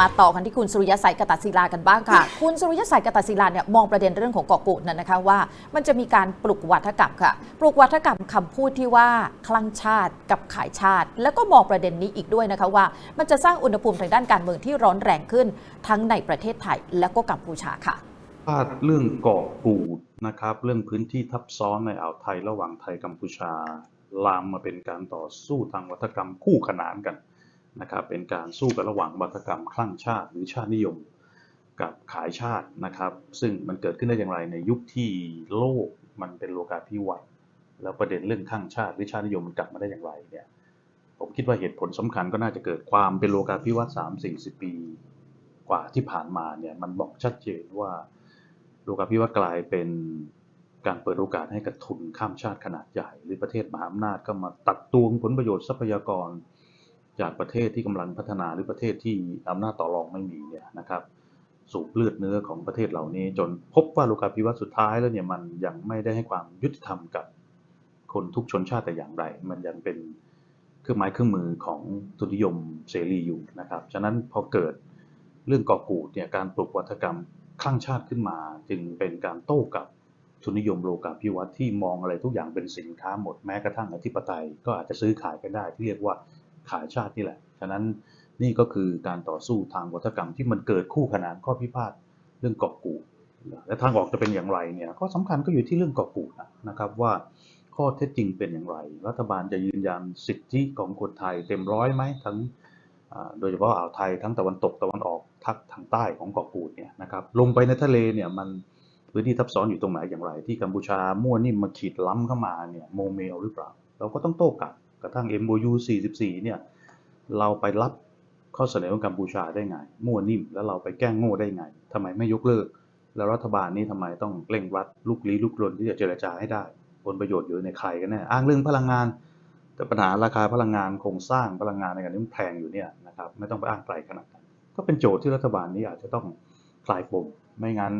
มาต่อกันที่คุณสุริยสัยกตศิลากันบ้างค่ะ คุณสุริยสัยกตศิลาเนี่ยมองประเด็นเรื่องของเกาะกูดนั่นนะคะว่า มันจะมีการปลุกวัฒกรรมค่ะ ปลุกวัฒกรรมคำพูดที่ว่าคลั่งชาติกับขายชาติ แล้วก็มองประเด็นนี้อีกด้วยนะคะว่า มันจะสร้างอุณหภูมิทางด้านการเมืองที่ร้อนแรงขึ้น ทั้งในประเทศไทยและก็กัมพูชาค่ะพาดเรื่องเกาะกูดนะครับเรื่องพื้นที่ทับซ้อนในอ่าวไทยระหว่างไทยกัมพูชา ลามมาเป็นการต่อสู้ทางวัฒกรรมคู่ขนานกัน นะครับเป็นการสู้กันระหว่างวัฒกรรมคลั่งชาติหรือชาตินิยม กับขายชาตินะครับ ซึ่งมันเกิดขึ้นได้อย่างไรในยุคที่โลกมันเป็นโลกาภิวัตน์แล้วประเด็นเรื่องข้างชาติหรือชาตินิยมมันกลับมาได้อย่างไรเนี่ยผมคิดว่าเหตุผลสำคัญก็น่าจะเกิดความเป็นโลกาภิวัตน์สามสี่สิบปี กว่าที่ผ่านมาเนี่ยมันบอกชัดเจนว่าโลกาภิวัตน์กลายเป็นการเปิดโอกาสให้กับทุนข้ามชาติขนาดใหญ่ หรือประเทศมหาอำนาจก็มาตักตวงผลประโยชน์ทรัพยากร จากประเทศที่กำลังพัฒนาหรือประเทศที่อำนาจต่อรองไม่มีเนี่ยนะครับ สูบเลือดเนื้อของประเทศเหล่านี้ จนพบว่าโลกาภิวัตน์สุดท้ายแล้วเนี่ยมันยังไม่ได้ให้ความยุติธรรมกับคนทุกชนชาติแต่อย่างใดมันยังเป็นเครื่องไม้เครื่องมือของทุนนิยมเสรีอยู่นะครับ ฉะนั้นพอเกิดเรื่องก่อกูดเนี่ยการปลุกวัฒกรรมข้างชาติขึ้นมา จึงเป็นการโต้กับทุนนิยมโลกาภิวัตน์ที่มองอะไรทุกอย่างเป็นสินค้าหมดแม้กระทั่งอธิปไตย ก็อาจจะซื้อขายกันได้ที่เรียกว่า ขายชาตินี่แหละ ฉะนั้นนี่ก็คือการต่อสู้ทางวัฒกรรมที่มันเกิดคู่ขนานข้อพิพาทเรื่องเกาะกูดและทางออกจะเป็นอย่างไรเนี่ยข้อสำคัญก็อยู่ที่เรื่องเกาะกูดนะครับว่าข้อเท็จจริงเป็นอย่างไร รัฐบาลจะยืนยันสิทธิของคนไทยเต็มร้อยไหมทั้งโดยเฉพาะอ่าวไทยทั้งตะวันตกตะวันออกทักทางใต้ของเกาะกูดเนี่ยนะครับลงไปในทะเลเนี่ยมันพื้นที่ทับซ้อนอยู่ตรงไหนอย่างไร ที่กัมพูชามั่วนิ่มาขีดล้ำเข้ามาเนี่ยโมเมลหรือเปล่า เราก็ต้องโต้กลับ กระทั่ง MOU 44 เนี่ย เราไปรับข้อเสนอของกัมพูชาได้ไง มั่วนิ่ม แล้วเราไปแกล้งโง่ได้ไงทำไมไม่ยกเลิก แล้วรัฐบาลนี้ทำไมต้องเร่งรัดลุกลี้ลุกลนที่จะเจรจาให้ได้ผลประโยชน์อยู่ในใครกันแน่อ้างเรื่องพลังงาน แต่ปัญหาราคาพลังงานโครงสร้างพลังงานในการนี้มันแพงอยู่เนี่ยนะครับไม่ต้องไปอ้างไกลขนาดนั้นก็เป็นโจทย์ที่รัฐบาลนี้อาจจะต้องคลายปมไม่งั้น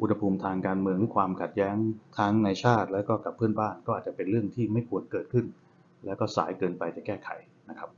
อุณหภูมิทางการเมืองหรือความขัดแย้งทั้งในชาติ และก็กับเพื่อนบ้านก็อาจจะเป็นเรื่องที่ไม่ควรเกิดขึ้น แล้วก็สายเกินไปจะแก้ไขนะครับ